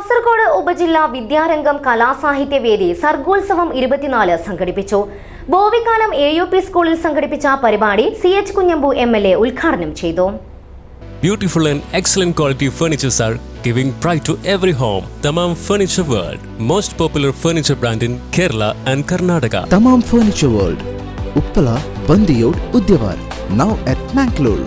കാസർഗോഡ് ഉപജില്ലാ വിദ്യാരംഗം കലാസാഹിത്യവേദി സർഗോത്സവം ഇരുപത്തിനാല് സംഘടിപ്പിച്ചു ബോവിക്കാനം എ യു പി സ്കൂളിൽ സംഘടിപ്പിച്ച പരിപാടി C H Kunhambu M L A ഉദ്ഘാടനം ചെയ്തു Beautiful and excellent quality furnitures are giving pride to every home. Tamam Furniture World, most popular furniture brand in Kerala and Karnataka. Tamam Furniture World, Uppala, Bandiyod, Udyawar. Now at Mangalore.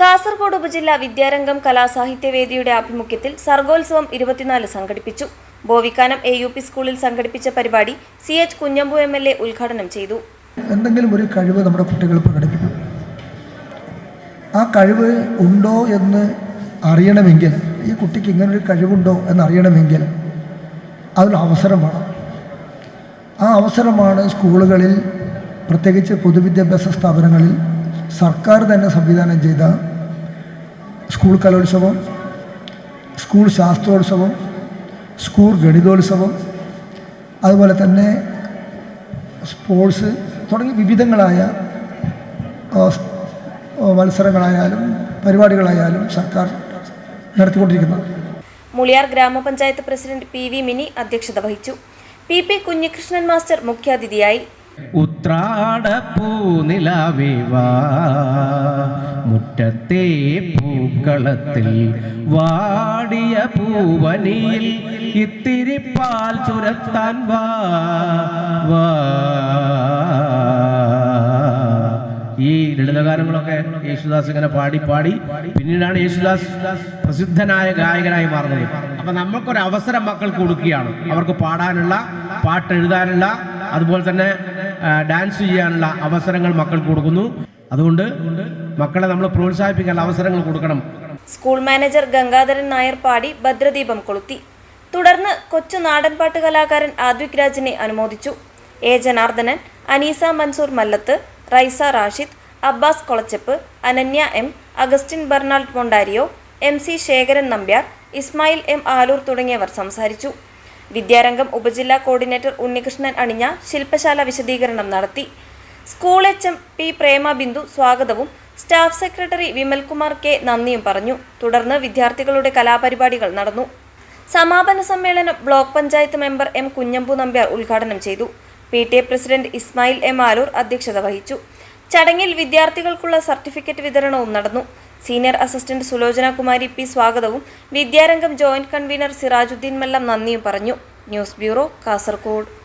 Kasaragod ഉപജില്ല വിദ്യാരംഗം കലാസാഹിത്യവേദിയുടെ ആഭിമുഖ്യത്തിൽ സർഗോത്സവം ഇരുപത്തിനാല് സംഘടിപ്പിച്ചു. Bovikkanam A U P സ്കൂളിൽ സംഘടിപ്പിച്ച പരിപാടി C H Kunhambu M L A ഉദ്ഘാടനം ചെയ്തു. എന്തെങ്കിലും ഒരു കഴിവ് നമ്മുടെ കുട്ടികൾ പ്രകടിപ്പിക്കും. ആ കഴിവ് ഉണ്ടോ എന്ന് അറിയണമെങ്കിൽ ഈ കുട്ടിക്ക് ഇങ്ങനൊരു കഴിവുണ്ടോ എന്നറിയണമെങ്കിൽ അതൊരു അവസരമാണ് ആ അവസരമാണ് സ്കൂളുകളിൽ പ്രത്യേകിച്ച് പൊതുവിദ്യാഭ്യാസ സ്ഥാപനങ്ങളിൽ സർക്കാർ തന്നെ സംവിധാനം ചെയ്ത സ്കൂൾ കലോത്സവം സ്കൂൾ ശാസ്ത്രോത്സവം സ്കൂൾ ഗണിതോത്സവം അതുപോലെ തന്നെ സ്പോർട്സ് തുടങ്ങി വിവിധങ്ങളായ മത്സരങ്ങളായാലും പരിപാടികളായാലും സർക്കാർ നടത്തിക്കൊണ്ടിരിക്കുന്നത്. മുളിയാർ ഗ്രാമപഞ്ചായത്ത് പ്രസിഡന്റ് പി വി മിനി അധ്യക്ഷത വഹിച്ചു. പി പി കുഞ്ഞികൃഷ്ണൻ മാസ്റ്റർ മുഖ്യാതിഥിയായി. ഉത്രാട പൂനിലാവേവാ മുറ്റത്തെ പൂക്കളത്തിൽ വാടിയ പൂവനിയിൽ ഇത്തിരി പാൽ ചുരത്താൻ വാ. ഈ ലളിതഗാനങ്ങളൊക്കെ യേശുദാസ് ഇങ്ങനെ പാടി പാടി പിന്നീടാണ് യേശുദാസ് പ്രസിദ്ധനായ ഗായകനായി മാറുന്നത്. അപ്പൊ നമ്മൾക്കൊരു അവസരം മക്കൾക്ക് കൊടുക്കുകയാണ്. അവർക്ക് പാടാനുള്ള പാട്ട് എഴുതാനുള്ള അതുപോലെ തന്നെ ഡാൻസ് ചെയ്യാനുള്ള അവസരങ്ങൾ മക്കൾക്ക് കൊടുക്കുന്നു. അതുകൊണ്ട് മക്കളെ നമ്മൾ പ്രോത്സാഹിപ്പിക്കാനുള്ള അവസരങ്ങൾ കൊടുക്കണം. സ്കൂൾ മാനേജർ ഗംഗാധരൻ നായർ പാടി ഭദ്രദീപം കൊളുത്തി. തുടർന്ന് കൊച്ചു നാടൻപാട്ട് കലാകാരൻ ആദ്വിക് രാജിനെ അനുമോദിച്ചു. A. Janardhanan Aneesa Mansoor Mallath Raisa Rashid Abbas Kolachappu Ananya M Augustine Bernard Monteiro M C Sekharan Nambiar Ismail M Alur തുടങ്ങിയവർ സംസാരിച്ചു. വിദ്യാരംഗം ഉപജില്ലാ കോർഡിനേറ്റർ ഉണ്ണികൃഷ്ണൻ അണിഞ്ഞ ശില്പശാല വിശദീകരണം നടത്തി. School H M P Prema Bindu സ്വാഗതവും സ്റ്റാഫ് സെക്രട്ടറി വിമൽകുമാർ കെ നന്ദിയും പറഞ്ഞു. തുടർന്ന് വിദ്യാർത്ഥികളുടെ കലാപരിപാടികൾ നടന്നു. സമാപന സമ്മേളനം block panchayat member M Kunhambu Nambiar ഉദ്ഘാടനം ചെയ്തു. P T A president Ismail M Alur അധ്യക്ഷത വഹിച്ചു. ചടങ്ങിൽ വിദ്യാർത്ഥികൾക്കുള്ള സർട്ടിഫിക്കറ്റ് വിതരണവും നടന്നു. Senior assistant Sulochana Kumari P സ്വാഗതവും. വിദ്യാരംഗം ജോയിന്റ് കൺവീനർ സിറാജുദ്ദീൻ മല്ലം നന്ദിയും പറഞ്ഞു. News bureau Kasaragod.